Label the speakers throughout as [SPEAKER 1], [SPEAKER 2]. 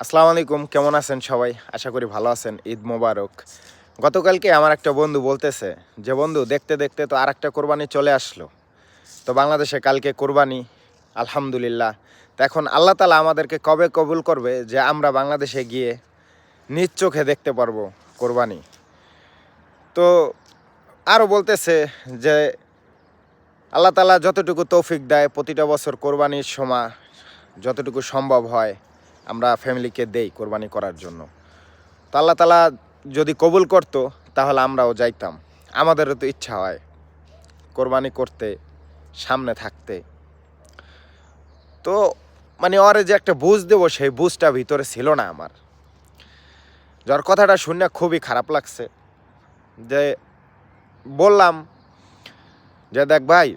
[SPEAKER 1] আসসালামু আলাইকুম, কেমন আছেন সবাই? আশা করি ভালো আছেন। ঈদ মোবারক। গতকালকে আমার একটা বন্ধু বলতেছে যে, বন্ধু, দেখতে দেখতে তো আর একটা কোরবানি চলে আসলো। তো বাংলাদেশে কালকে কোরবানি, আলহামদুলিল্লাহ। তো এখন আল্লাহ তালা আমাদেরকে কবে কবুল করবে যে, আমরা বাংলাদেশে গিয়ে নিজ চোখে দেখতে পারব কোরবানি? তো আরও বলতেছে যে, আল্লাহ তালা যতটুকু তৌফিক দেয়, প্রতিটা বছর কোরবানির সময় যতটুকু সম্ভব হয় আমরা ফ্যামিলিকে দেই কোরবানি করার জন্য। তো আল্লাহ তালা যদি কবুল করতো, তাহলে আমরাও যাইতাম। আমাদেরও তো ইচ্ছা হয় কোরবানি করতে, সামনে থাকতে। তো মানে ওরে যে একটা বুঝ দেবো, সেই বুঝটা ভিতরে ছিল না আমার। যার কথাটা শুনে খুবই খারাপ লাগছে। যে বললাম যে দেখ ভাই,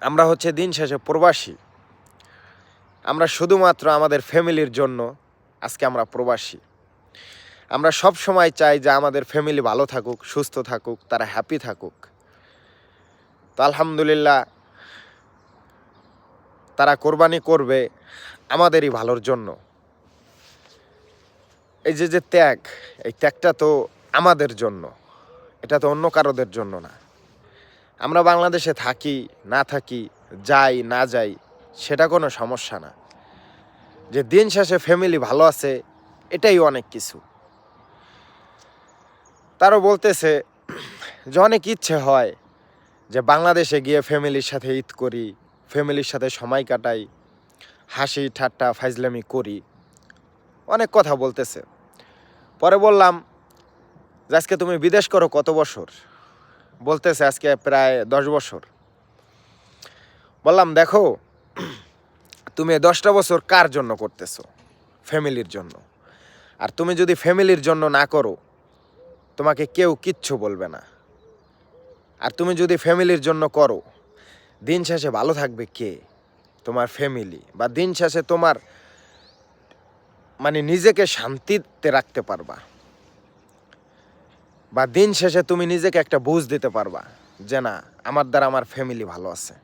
[SPEAKER 1] আমরা হচ্ছে দিন শেষে প্রবাসী। আমরা শুধুমাত্র আমাদের ফ্যামিলির জন্য আজকে আমরা প্রবাসী। আমরা সব সময় চাই যে আমাদের ফ্যামিলি ভালো থাকুক, সুস্থ থাকুক, তারা হ্যাপি থাকুক। তো আলহামদুলিল্লাহ, তারা কোরবানি করবে আমাদেরই ভালোর জন্য। এই যে যে ত্যাগ, এই ত্যাগটা তো আমাদের জন্য। এটা তো অন্য কারোদের জন্য না। আমরা বাংলাদেশে থাকি, না থাকি, যাই, না যাই সেটা কোনো সমস্যা না। যে দিন শেষে ফ্যামিলি ভালো আছে, এটাই অনেক কিছু। তারও বলতেছে, যে অনেক ইচ্ছে হয় যে বাংলাদেশে গিয়ে ফ্যামিলির সাথে ঈদ করি ফ্যামিলির সাথে সময় কাটাই, হাসি ঠাট্টা ফাইজলামি করি। অনেক কথা বলতেছে। পরে বললাম, যে আজকে তুমি বিদেশ করো কত বছর? বলতেছে, আজকে প্রায় দশ বছর। বললাম, দেখো তুমি দশটা বছর কার জন্য করতেছো? ফ্যামিলির জন্য। আর তুমি যদি ফ্যামিলির জন্য না করো, তোমাকে কেউ কিচ্ছু বলবে না। আর তুমি যদি ফ্যামিলির জন্য করো, দিন শেষে ভালো থাকবে কে? তোমার ফ্যামিলি। বা দিন শেষে তোমার মানে নিজেকে শান্তিতে রাখতে পারবা। বা দিন শেষে তুমি নিজেকে একটা বুঝ দিতে পারবা যে না, আমার দ্বারা আমার ফ্যামিলি ভালো আছে।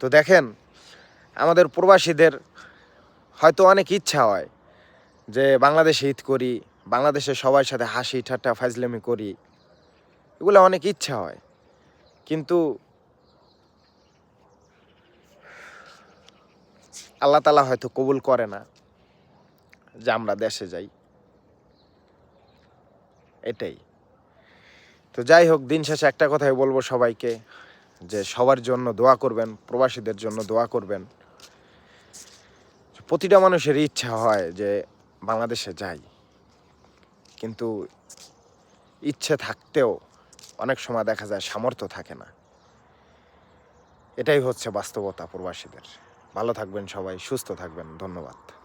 [SPEAKER 1] তো দেখেন আমাদের প্রবাসীদের হয়তো অনেক ইচ্ছা হয় যে বাংলাদেশে ঈদ করি বাংলাদেশে সবার সাথে হাসি, ঠাট্টা, ফাজলামি করি। এগুলো অনেক ইচ্ছা হয়। কিন্তু আল্লাহ তালা হয়তো কবুল করে না যে আমরা দেশে যাই। এটাই। তো যাই হোক, দিন শেষে একটা কথাই বলব সবাইকে, যে সবার জন্য দোয়া করবেন, প্রবাসীদের জন্য দোয়া করবেন। প্রতিটা মানুষের ইচ্ছা হয় যে বাংলাদেশে যাই। কিন্তু ইচ্ছে থাকতেও অনেক সময় দেখা যায় সামর্থ্য থাকে না। এটাই হচ্ছে বাস্তবতা প্রবাসীদের। ভালো থাকবেন সবাই, সুস্থ থাকবেন। ধন্যবাদ।